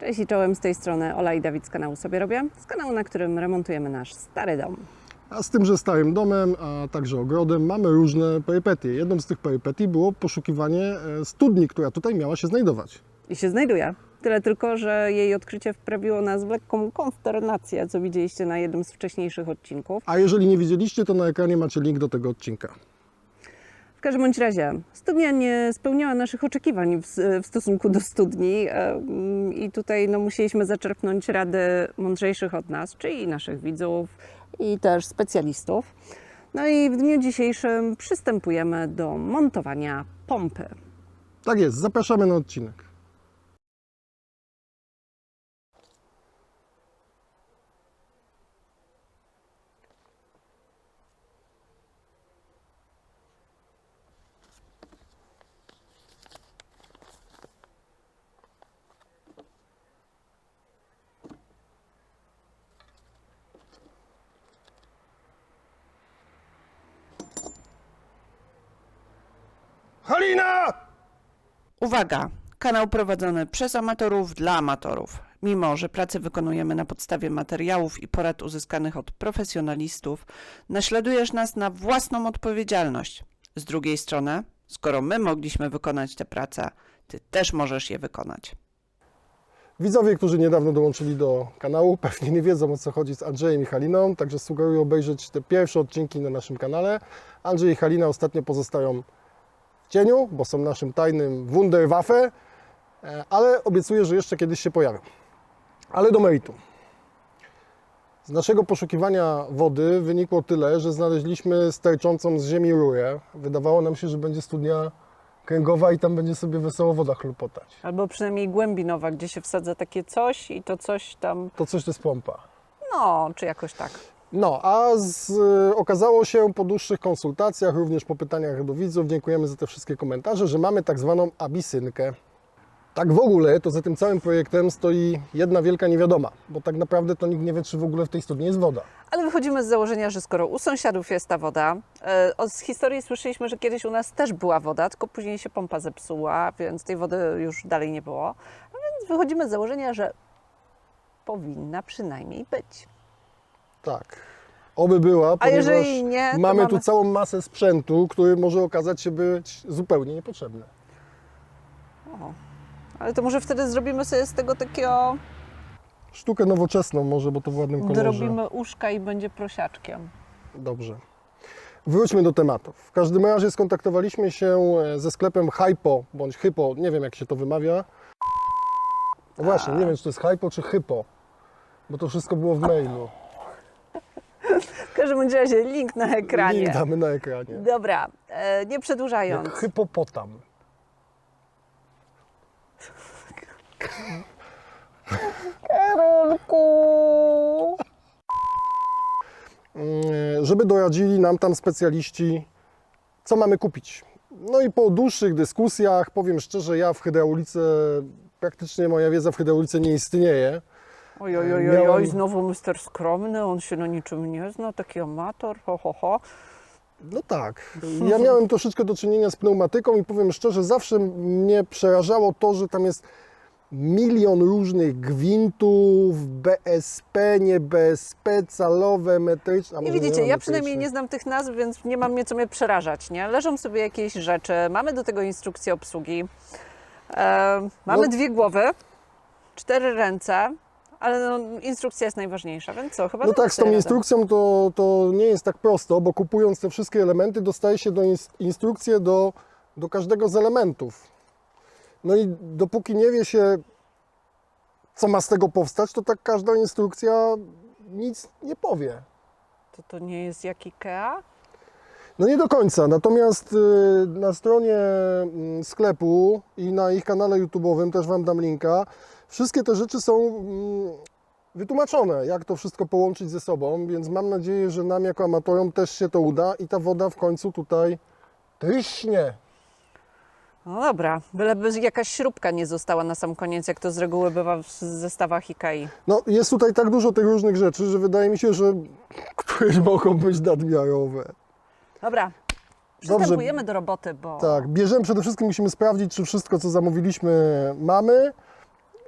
Cześć i czołem z tej strony Ola i Dawid z kanału Sobie Robię, z kanału, na którym remontujemy nasz stary dom. A z tymże starym domem, a także ogrodem mamy różne perypetie. Jedną z tych perypetii było poszukiwanie e, studni, która tutaj miała się znajdować. I się znajduje. Tyle tylko, że jej odkrycie wprawiło nas w lekką konsternację, co widzieliście na jednym z wcześniejszych odcinków. A jeżeli nie widzieliście, to na ekranie macie link do tego odcinka. W każdym bądź razie, studnia nie spełniała naszych oczekiwań w, w stosunku do studni i tutaj no, musieliśmy zaczerpnąć rady mądrzejszych od nas, czyli naszych widzów i też specjalistów. No i w dniu dzisiejszym przystępujemy do montowania pompy. Tak jest, zapraszamy na odcinek. Halina! Uwaga! Kanał prowadzony przez amatorów dla amatorów. Mimo, że pracę wykonujemy na podstawie materiałów i porad uzyskanych od profesjonalistów, naśladujesz nas na własną odpowiedzialność. Z drugiej strony, skoro my mogliśmy wykonać tę pracę, ty też możesz je wykonać. Widzowie, którzy niedawno dołączyli do kanału, pewnie nie wiedzą o co chodzi z Andrzejem i Haliną, także sugeruję obejrzeć te pierwsze odcinki na naszym kanale. Andrzej i Halina ostatnio pozostają cieniu, bo są naszym tajnym Wunderwaffe, e, ale obiecuję, że jeszcze kiedyś się pojawią. Ale do meritum. Z naszego poszukiwania wody wynikło tyle, że znaleźliśmy sterczącą z ziemi rurę. Wydawało nam się, że będzie studnia kręgowa i tam będzie sobie wesoło woda chlupotać. Albo przynajmniej głębinowa, gdzie się wsadza takie coś i to coś tam, To coś to jest pompa. no, czy jakoś tak. No, a z, okazało się po dłuższych konsultacjach, również po pytaniach do widzów, dziękujemy za te wszystkie komentarze, że mamy tak zwaną abisynkę. Tak w ogóle, to za tym całym projektem stoi jedna wielka niewiadoma, bo tak naprawdę to nikt nie wie, czy w ogóle w tej studni jest woda. Ale wychodzimy z założenia, że skoro u sąsiadów jest ta woda, od- z historii słyszeliśmy, że kiedyś u nas też była woda, tylko później się pompa zepsuła, więc tej wody już dalej nie było. A więc wychodzimy z założenia, że powinna przynajmniej być. Tak. Oby była, A ponieważ jeżeli nie, to mamy tu mamy- całą masę sprzętu, który może okazać się być zupełnie niepotrzebny. O. Ale to może wtedy zrobimy sobie z tego takiego, Sztukę nowoczesną może, bo to w ładnym kolorze. dorobimy uszka i będzie prosiaczkiem. Dobrze. Wróćmy do tematów. W każdym razie skontaktowaliśmy się e, ze sklepem Hypo, bądź Hypo, nie wiem jak się to wymawia. No właśnie, nie wiem czy to jest Hypo czy Hypo, bo to wszystko było w mailu. W każdym razie link na ekranie. Link damy na ekranie. Dobra, e, nie przedłużając. Jak hypopotam. Karolku! Mm, Żeby doradzili nam tam specjaliści, co mamy kupić. No i po dłuższych dyskusjach, powiem szczerze, ja w hydraulice, praktycznie moja wiedza w hydraulice nie istnieje. Oj, oj, oj, oj, oj, znowu mister skromny, on się na niczym nie zna, taki amator, ho, ho, ho. No tak. Ja miałem troszeczkę do czynienia z pneumatyką i powiem szczerze, zawsze mnie przerażało to, że tam jest milion różnych gwintów, BSP, nie BSP, calowe, metryczne. I widzicie, nie ja przynajmniej nie znam tych nazw, więc nie mam mnie co mnie przerażać, nie? Leżą sobie jakieś rzeczy, mamy do tego instrukcję obsługi, e, mamy No. dwie głowy, cztery ręce, ale no, instrukcja jest najważniejsza, więc co, chyba No tak, z tą radę. instrukcją to, to nie jest tak prosto, bo kupując te wszystkie elementy dostaje się do ins- instrukcję do, do każdego z elementów. No i dopóki nie wie się, co ma z tego powstać, to tak każda instrukcja nic nie powie. To, to nie jest jak Ikea? No nie do końca, natomiast y, na stronie mm, sklepu i na ich kanale YouTube'owym, też Wam dam linka, wszystkie te rzeczy są mm, wytłumaczone, jak to wszystko połączyć ze sobą, więc mam nadzieję, że nam jako amatorom też się to uda i ta woda w końcu tutaj tryśnie. No dobra, byleby jakaś śrubka nie została na sam koniec, jak to z reguły bywa w zestawach Ikei. No jest tutaj tak dużo tych różnych rzeczy, że wydaje mi się, że któreś mogą być nadmiarowe. Dobra, przystępujemy do roboty, bo... Tak, bierzemy, przede wszystkim musimy sprawdzić, czy wszystko, co zamówiliśmy, mamy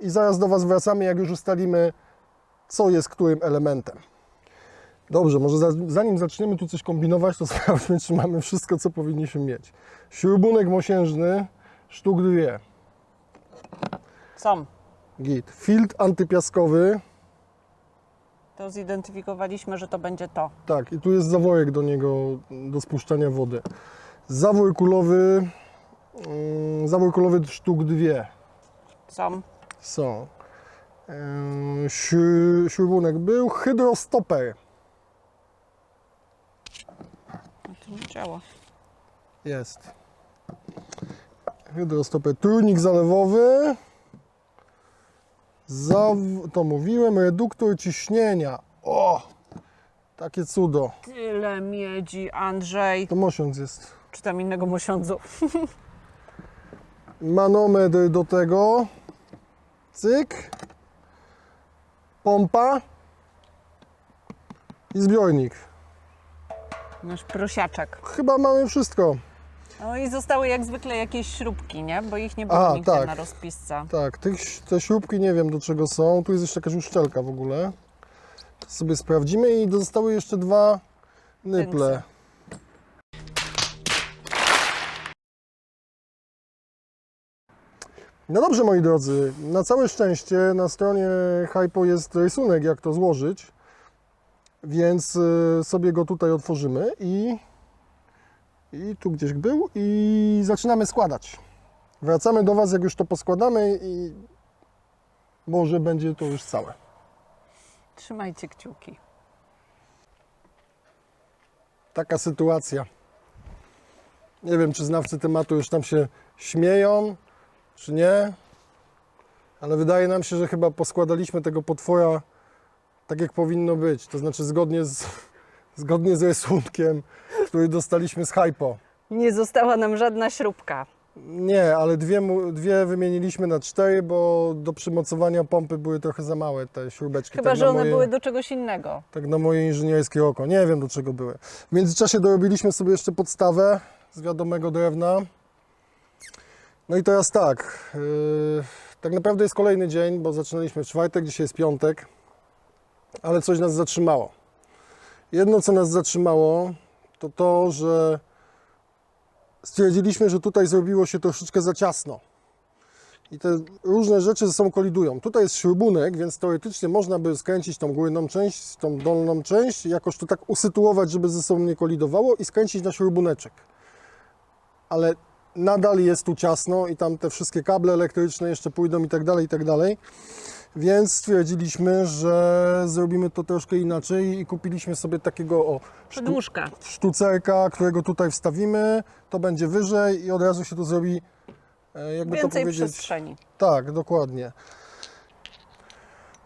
i zaraz do Was wracamy, jak już ustalimy, co jest którym elementem. Dobrze, może za, zanim zaczniemy tu coś kombinować, to sprawdźmy, czy mamy wszystko, co powinniśmy mieć. Śrubunek mosiężny, sztuk dwie. Są. Git. Filtr antypiaskowy. To zidentyfikowaliśmy, że to będzie to. Tak, i tu jest zaworek do niego, do spuszczania wody. Zawór kulowy, mm, zawór kulowy sztuk dwie Są. Są. Śru- Śrubunek był, hydrostoper No to nie działa. jest. Hydrostoper, trójnik zalewowy. Zaw... To mówiłem, reduktor ciśnienia. O! Takie cudo. Tyle miedzi, Andrzej. To mosiądz jest. Czy tam innego mosiądzu. manometr do tego, cyk, pompa i zbiornik. Nasz prosiaczek. Chyba mamy wszystko. No i zostały jak zwykle jakieś śrubki, nie? Bo ich nie było A, nigdzie tak. na rozpisce. Tak, tych, te śrubki nie wiem do czego są. Tu jest jeszcze jakaś uszczelka w ogóle. To sobie sprawdzimy i zostały jeszcze dwa nyple. No dobrze moi drodzy, na całe szczęście na stronie Hypo jest rysunek jak to złożyć, więc y, sobie go tutaj otworzymy i, i tu gdzieś był i zaczynamy składać. Wracamy do Was jak już to poskładamy i może będzie to już całe. Trzymajcie kciuki. Taka sytuacja. Nie wiem, czy znawcy tematu już tam się śmieją, czy nie, ale wydaje nam się, że chyba poskładaliśmy tego potwora tak, jak powinno być. To znaczy zgodnie z, zgodnie z rysunkiem, który dostaliśmy z Hypo. Nie została nam żadna śrubka. Nie, ale dwie, dwie wymieniliśmy na cztery, bo do przymocowania pompy były trochę za małe te śrubeczki. Chyba, tak że one moje- były do czegoś innego. Tak na moje inżynierskie oko. Nie wiem do czego były. W międzyczasie dorobiliśmy sobie jeszcze podstawę z wiadomego drewna. No i teraz tak. Yy, tak naprawdę jest kolejny dzień, bo zaczynaliśmy w czwartek, dzisiaj jest piątek, ale coś nas zatrzymało. Jedno, co nas zatrzymało, to to, że stwierdziliśmy, że tutaj zrobiło się troszeczkę za ciasno. I te różne rzeczy ze sobą kolidują. Tutaj jest śrubunek, więc teoretycznie można by skręcić tą górną część, tą dolną część, jakoś to tak usytuować, żeby ze sobą nie kolidowało i skręcić na śrubuneczek. Ale nadal jest tu ciasno i tam te wszystkie kable elektryczne jeszcze pójdą i tak dalej, i tak dalej. Więc stwierdziliśmy, że zrobimy to troszkę inaczej i kupiliśmy sobie takiego o, sztu, Przedłużka. sztucerka, którego tutaj wstawimy. To będzie wyżej i od razu się to zrobi, e, jakby to Więcej powiedzieć, przestrzeni. tak, dokładnie.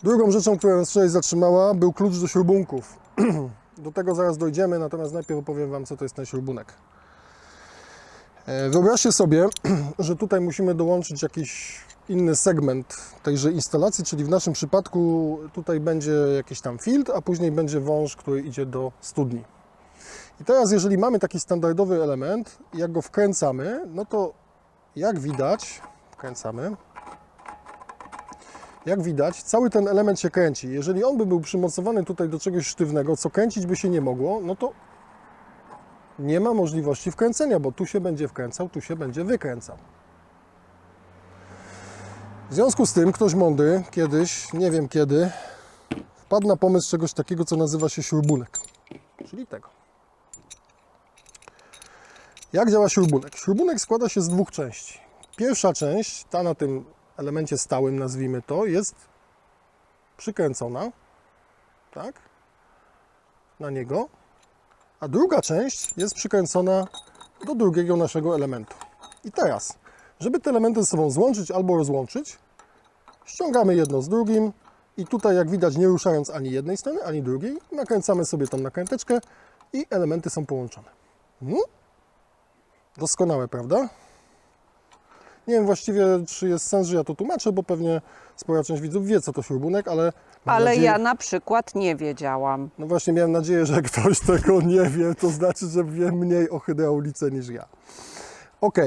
Drugą rzeczą, która nas wczoraj zatrzymała, był klucz do śrubunków. Do tego zaraz dojdziemy, natomiast najpierw opowiem Wam, co to jest ten śrubunek. E, Wyobraźcie sobie, że tutaj musimy dołączyć jakiś inny segment tejże instalacji, czyli w naszym przypadku tutaj będzie jakiś tam filtr, a później będzie wąż, który idzie do studni. I teraz, jeżeli mamy taki standardowy element, jak go wkręcamy, no to jak widać, wkręcamy, jak widać, cały ten element się kręci. Jeżeli on by był przymocowany tutaj do czegoś sztywnego, co kręcić by się nie mogło, no to nie ma możliwości wkręcenia, bo tu się będzie wkręcał, tu się będzie wykręcał. W związku z tym ktoś mądry kiedyś, nie wiem kiedy, wpadł na pomysł czegoś takiego, co nazywa się śrubunek. Czyli tego. Jak działa śrubunek? Śrubunek składa się z dwóch części. Pierwsza część, ta na tym elemencie stałym, nazwijmy to, jest przykręcona, tak, na niego, a druga część jest przykręcona do drugiego naszego elementu. I teraz, żeby te elementy ze sobą złączyć albo rozłączyć, ściągamy jedno z drugim i tutaj, jak widać, nie ruszając ani jednej strony, ani drugiej, nakręcamy sobie tą nakręteczkę i elementy są połączone. Hmm? Doskonałe, prawda? Nie wiem właściwie, czy jest sens, że ja to tłumaczę, bo pewnie spora część widzów wie, co to śrubunek, ale. Ale nadzieję- ja na przykład nie wiedziałam. No właśnie, miałem nadzieję, że ktoś tego nie wie, to znaczy, że wie mniej o hydraulice niż ja. Ok.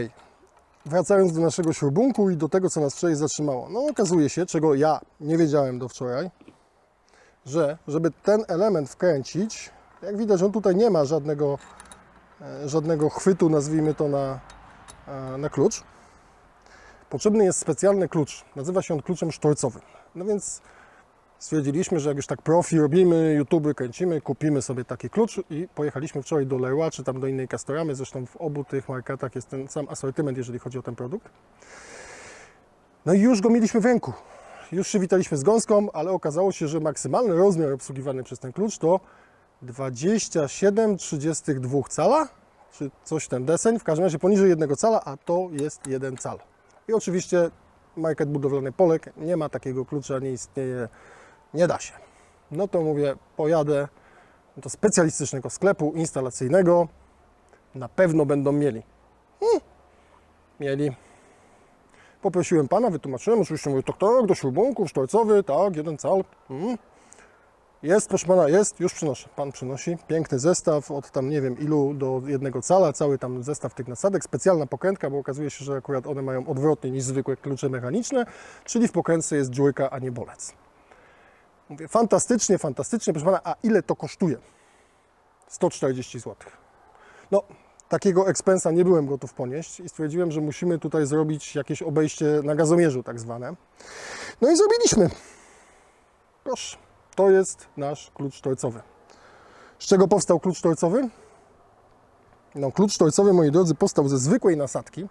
wracając do naszego śrubunku i do tego, co nas wczoraj zatrzymało. No okazuje się, czego ja nie wiedziałem do wczoraj, że żeby ten element wkręcić, jak widać, on tutaj nie ma żadnego, e, żadnego chwytu, nazwijmy to na, e, na klucz. Potrzebny jest specjalny klucz. Nazywa się on kluczem sztorcowym. No więc stwierdziliśmy, że jak już tak profi robimy, YouTube kręcimy, kupimy sobie taki klucz i pojechaliśmy wczoraj do Leroy, czy tam do innej Castoramy. Zresztą w obu tych marketach jest ten sam asortyment, jeżeli chodzi o ten produkt. No i już go mieliśmy w ręku. Już się witaliśmy z gąską, ale okazało się, że maksymalny rozmiar obsługiwany przez ten klucz to 27,32 cala, czy coś ten deseń, w każdym razie poniżej jednego cala, a to jest jeden cal. I oczywiście market budowlany Polek nie ma takiego klucza, nie istnieje, nie da się. No to mówię, pojadę do specjalistycznego sklepu instalacyjnego, na pewno będą mieli. Hmm, mieli. Poprosiłem pana, wytłumaczyłem, oczywiście mówię, tak, tak, do śrubunków, sztorcowy, tak, jeden cal. Mm. Jest, proszę pana, jest, już przynoszę. Pan przynosi. Piękny zestaw od tam nie wiem ilu do jednego cala, cały tam zestaw tych nasadek, specjalna pokrętka, bo okazuje się, że akurat one mają odwrotnie niż zwykłe klucze mechaniczne, czyli w pokrętce jest dziurka, a nie bolec. Mówię, fantastycznie, fantastycznie, proszę pana, a ile to kosztuje? 140 zł. No, takiego expensa nie byłem gotów ponieść i stwierdziłem, że musimy tutaj zrobić jakieś obejście na gazomierzu tak zwane. No i zrobiliśmy. Proszę, to jest nasz klucz sztorcowy. Z czego powstał klucz sztorcowy? No, klucz sztorcowy, moi drodzy, powstał ze zwykłej nasadki,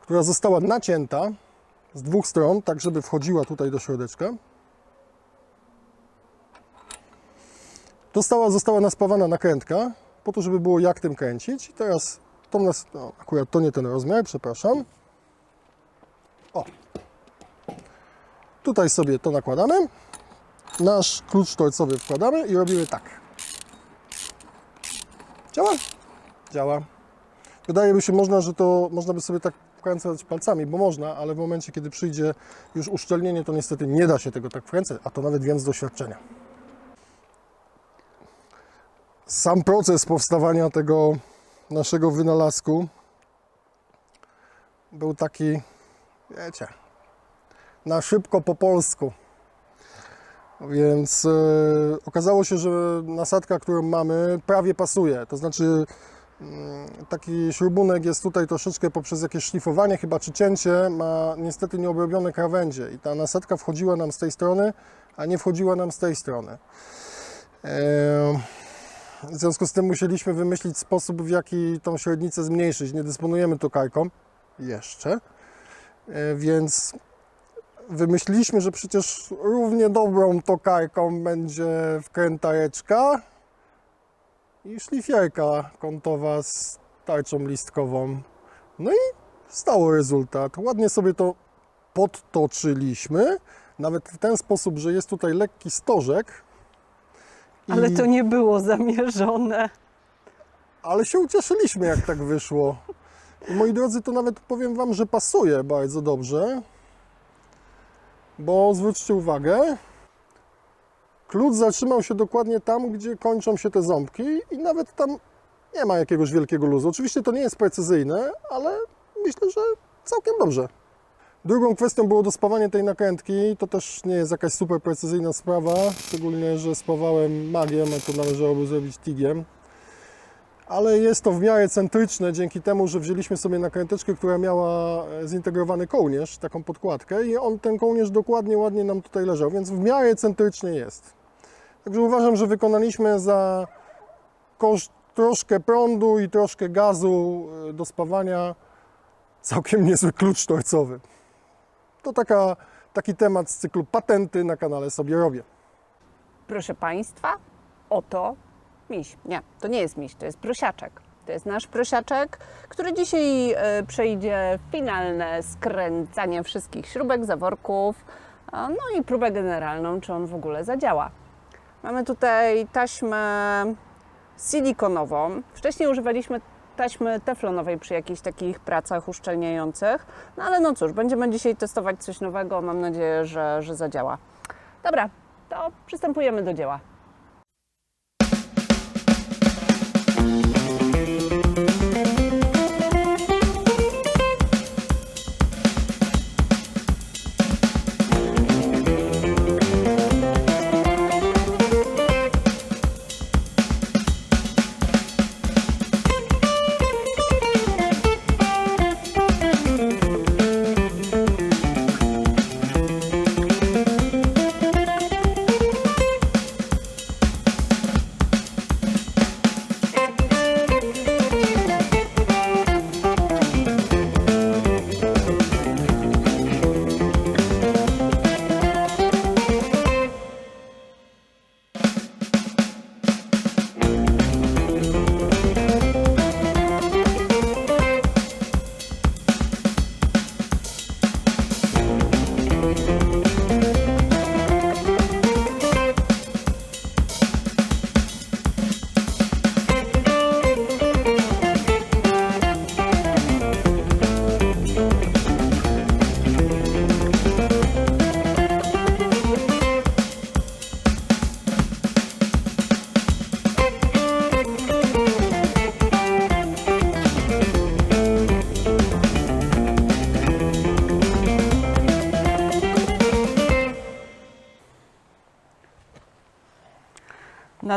która została nacięta z dwóch stron, tak żeby wchodziła tutaj do środeczka. Została, została naspawana nakrętka, po to, żeby było jak tym kręcić. I teraz to nas, no, akurat to nie ten rozmiar, przepraszam. O. Tutaj sobie to nakładamy. Nasz klucz sztorcowy wkładamy i robimy tak. Działa? Działa. Wydaje mi się, można, że to można by sobie tak wkręcać palcami, bo można, ale w momencie, kiedy przyjdzie już uszczelnienie, to niestety nie da się tego tak wkręcać, a to nawet wiem z doświadczenia. Sam proces powstawania tego naszego wynalazku był taki, wiecie, na szybko po polsku. Więc e, okazało się, że nasadka, którą mamy, prawie pasuje. To znaczy, taki śrubunek jest tutaj troszeczkę poprzez jakieś szlifowanie, chyba czy cięcie, ma niestety nieobrobione krawędzie. I ta nasadka wchodziła nam z tej strony, a nie wchodziła nam z tej strony. W związku z tym musieliśmy wymyślić sposób, w jaki tą średnicę zmniejszyć. Nie dysponujemy tokarką jeszcze, E, więc wymyśliliśmy, że przecież równie dobrą tokarką będzie wkrętareczka i szlifierka kątowa z tarczą listkową. No i stało rezultat. Ładnie sobie to podtoczyliśmy, nawet w ten sposób, że jest tutaj lekki stożek. Ale I- to nie było zamierzone. ale się ucieszyliśmy, jak tak wyszło. I moi drodzy, to nawet powiem Wam, że pasuje bardzo dobrze, bo zwróćcie uwagę, klucz zatrzymał się dokładnie tam, gdzie kończą się te ząbki i nawet tam nie ma jakiegoś wielkiego luzu. Oczywiście to nie jest precyzyjne, ale myślę, że całkiem dobrze. Drugą kwestią było dospawanie tej nakrętki. To też nie jest jakaś super precyzyjna sprawa, szczególnie, że spawałem magiem, a to należałoby zrobić tigiem ale jest to w miarę centryczne dzięki temu, że wzięliśmy sobie nakręteczkę, która miała e, zintegrowany kołnierz, taką podkładkę i on ten kołnierz dokładnie, ładnie nam tutaj leżał, więc w miarę centrycznie jest. Także uważam, że wykonaliśmy za koszt troszkę prądu i troszkę gazu e, do spawania całkiem niezły klucz torcowy. To taka, taki temat z cyklu patenty na kanale sobie robię. Proszę Państwa, oto miś. Nie, to nie jest miś, to jest prosiaczek. To jest nasz prosiaczek, który dzisiaj e, przejdzie finalne skręcanie wszystkich śrubek, zaworków, no i próbę generalną, czy on w ogóle zadziała. Mamy tutaj taśmę silikonową. Wcześniej używaliśmy taśmy teflonowej przy jakichś takich pracach uszczelniających. No ale no cóż, będziemy dzisiaj testować coś nowego. Mam nadzieję, że, że zadziała. Dobra, to przystępujemy do dzieła.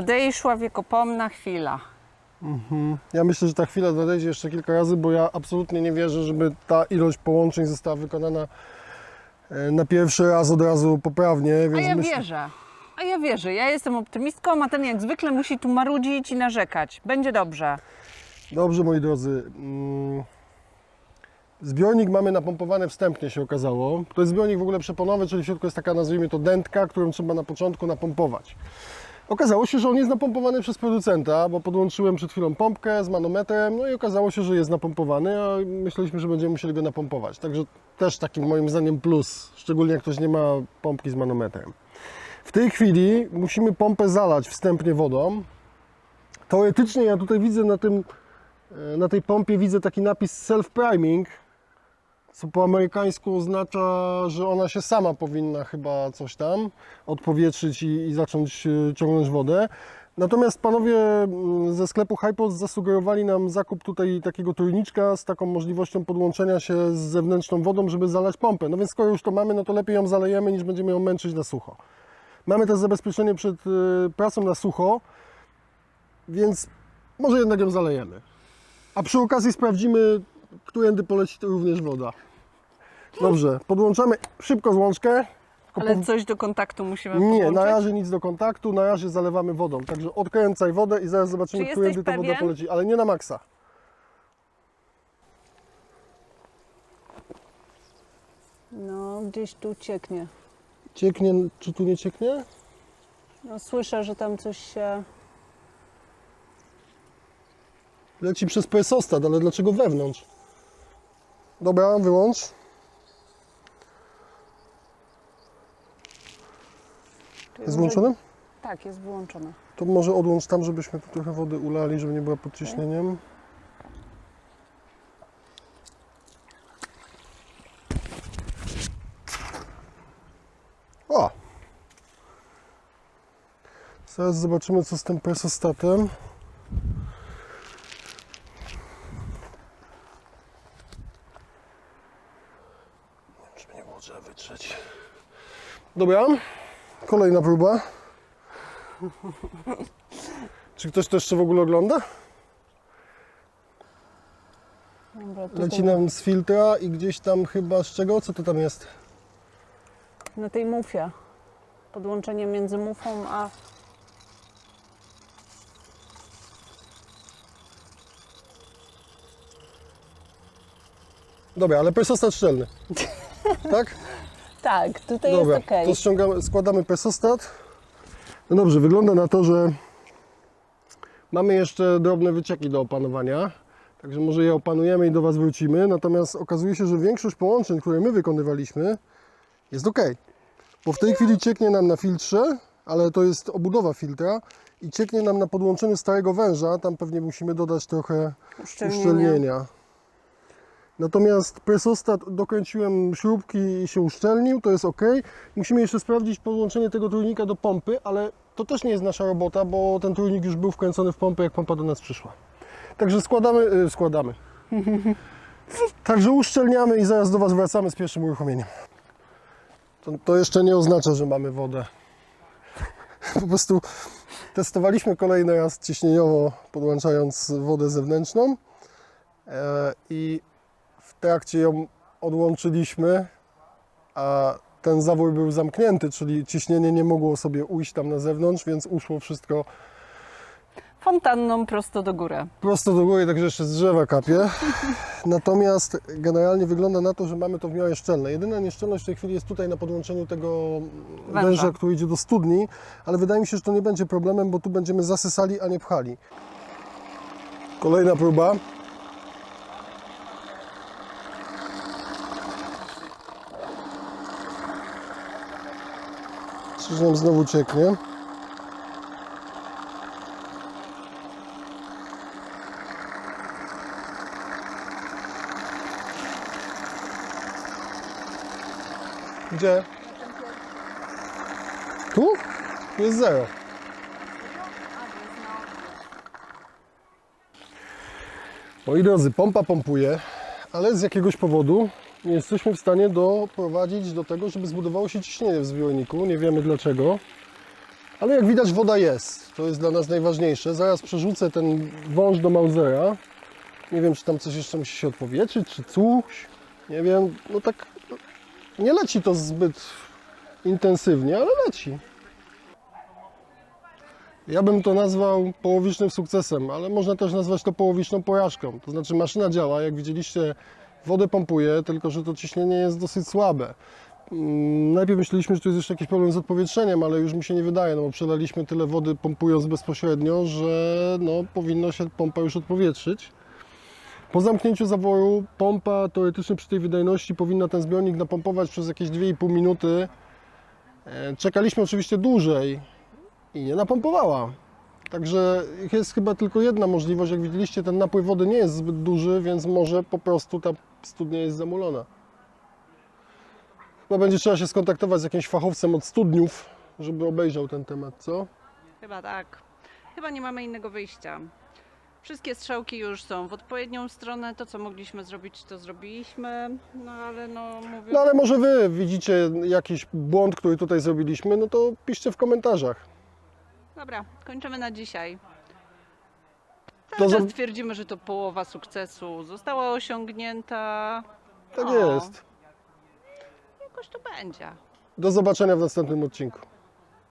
Nadejszła wiekopomna chwila. Ja myślę, że ta chwila nadejdzie jeszcze kilka razy, bo ja absolutnie nie wierzę, żeby ta ilość połączeń została wykonana e, na pierwszy raz od razu poprawnie, A więc ja myślę, wierzę. A ja wierzę. Ja jestem optymistką, a ten jak zwykle musi tu marudzić i narzekać. Będzie dobrze. Dobrze, moi drodzy. Mm, Zbiornik mamy napompowany wstępnie, się okazało. To jest zbiornik w ogóle przeponowy, czyli w środku jest taka, nazwijmy to, dętka, którą trzeba na początku napompować. Okazało się, że on jest napompowany przez producenta, bo podłączyłem przed chwilą pompkę z manometrem, no i okazało się, że jest napompowany, a myśleliśmy, że będziemy musieli go napompować. Także też taki moim zdaniem plus, szczególnie jak ktoś nie ma pompki z manometrem. W tej chwili musimy pompę zalać wstępnie wodą. Teoretycznie ja tutaj widzę na tym E, Na tej pompie widzę taki napis self-priming, co po amerykańsku oznacza, że ona się sama powinna chyba coś tam odpowietrzyć i, i zacząć e, ciągnąć wodę. Natomiast panowie mm, ze sklepu Hypos zasugerowali nam zakup tutaj takiego trójniczka z taką możliwością podłączenia się z zewnętrzną wodą, żeby zalać pompę. No więc skoro już to mamy, no to lepiej ją zalejemy niż będziemy ją męczyć na sucho. Mamy też zabezpieczenie przed e, pracą na sucho, więc może jednak ją zalejemy. A przy okazji sprawdzimy, którędy poleci to również woda. Dobrze, podłączamy szybko złączkę. Ale coś do kontaktu musimy Nie, podłączyć? na razie nic do kontaktu, na razie zalewamy wodą. Także odkręcaj wodę i zaraz zobaczymy, Czy którędy ta woda poleci, ale nie na maksa. No, gdzieś tu cieknie. Cieknie, czy tu nie cieknie? No, słyszę, że tam coś się... Leci przez presostat, ale dlaczego wewnątrz? Dobra, wyłącz. Jest włączone? Tak, jest wyłączone. To może odłącz tam, żebyśmy tu trochę wody ulali, żeby nie była pod ciśnieniem. O! Zaraz zobaczymy, co z tym presostatem. Nie wiem, Żeby nie było trzeba wytrzeć. Dobra, kolejna próba. Czy ktoś to jeszcze w ogóle ogląda? Dobra, tutaj Leci nam z filtra i gdzieś tam chyba z czego? Co to tam jest? na tej mufie. Podłączenie między mufą a... Dobra, ale presostat szczelny. Tak? Tak, tutaj Dobra, jest ok. to ściągamy, składamy presostat. No dobrze, wygląda na to, że mamy jeszcze drobne wycieki do opanowania. Także może je opanujemy i do Was wrócimy. Natomiast okazuje się, że większość połączeń, które my wykonywaliśmy, jest ok. Bo w tej chwili cieknie nam na filtrze, ale to jest obudowa filtra i cieknie nam na podłączeniu starego węża. Tam pewnie musimy dodać trochę Uszczelnienia. uszczelnienia. Natomiast presostat dokręciłem śrubki i się uszczelnił, to jest ok. Musimy jeszcze sprawdzić podłączenie tego trójnika do pompy, ale to też nie jest nasza robota, bo ten trójnik już był wkręcony w pompę, jak pompa do nas przyszła. Także składamy, yy, składamy. Także uszczelniamy i zaraz do Was wracamy z pierwszym uruchomieniem. To, to jeszcze nie oznacza, że mamy wodę. Po prostu testowaliśmy kolejny raz ciśnieniowo, podłączając wodę zewnętrzną. E, I trakcie ją odłączyliśmy, a ten zawór był zamknięty, czyli ciśnienie nie mogło sobie ujść tam na zewnątrz, więc uszło wszystko Fontanną prosto do góry. prosto do góry, także jeszcze z drzewa kapie. Natomiast generalnie wygląda na to, że mamy to w miarę szczelne. Jedyna nieszczelność w tej chwili jest tutaj na podłączeniu tego Węża. węża, który idzie do studni, ale wydaje mi się, że to nie będzie problemem, bo tu będziemy zasysali, a nie pchali. Kolejna próba. Czy nam znowu cieknie? Gdzie? Tu? Jest zero. Moi drodzy, pompa pompuje, ale z jakiegoś powodu nie jesteśmy w stanie doprowadzić do tego, żeby zbudowało się ciśnienie w zbiorniku. Nie wiemy dlaczego. Ale jak widać woda jest. To jest dla nas najważniejsze. Zaraz przerzucę ten wąż do Mausera. Nie wiem, czy tam coś jeszcze musi się odpowietrzyć, czy coś. Nie wiem. No tak nie leci to zbyt intensywnie, ale leci. Ja bym to nazwał połowicznym sukcesem, ale można też nazwać to połowiczną porażką. To znaczy maszyna działa, jak widzieliście, wodę pompuje, tylko że to ciśnienie jest dosyć słabe. Mm, Najpierw myśleliśmy, że tu jest jeszcze jakiś problem z odpowietrzeniem, ale już mi się nie wydaje, no bo przelaliśmy tyle wody pompując bezpośrednio, że no, powinno się pompa już odpowietrzyć. Po zamknięciu zaworu pompa teoretycznie przy tej wydajności powinna ten zbiornik napompować przez jakieś 2,5 minuty. E, Czekaliśmy oczywiście dłużej i nie napompowała. Także jest chyba tylko jedna możliwość. Jak widzieliście, ten napływ wody nie jest zbyt duży, więc może po prostu ta studnia jest zamulona. Chyba będzie trzeba się skontaktować z jakimś fachowcem od studniów, żeby obejrzał ten temat, co? Chyba tak. Chyba nie mamy innego wyjścia. Wszystkie strzałki już są w odpowiednią stronę. To, co mogliśmy zrobić, to zrobiliśmy. No ale no mówię. No ale może Wy widzicie jakiś błąd, który tutaj zrobiliśmy, no to piszcie w komentarzach. Dobra, kończymy na dzisiaj. To Cały za- czas twierdzimy, że to połowa sukcesu została osiągnięta. Tak O. jest. Jakoś to będzie. Do zobaczenia w następnym odcinku.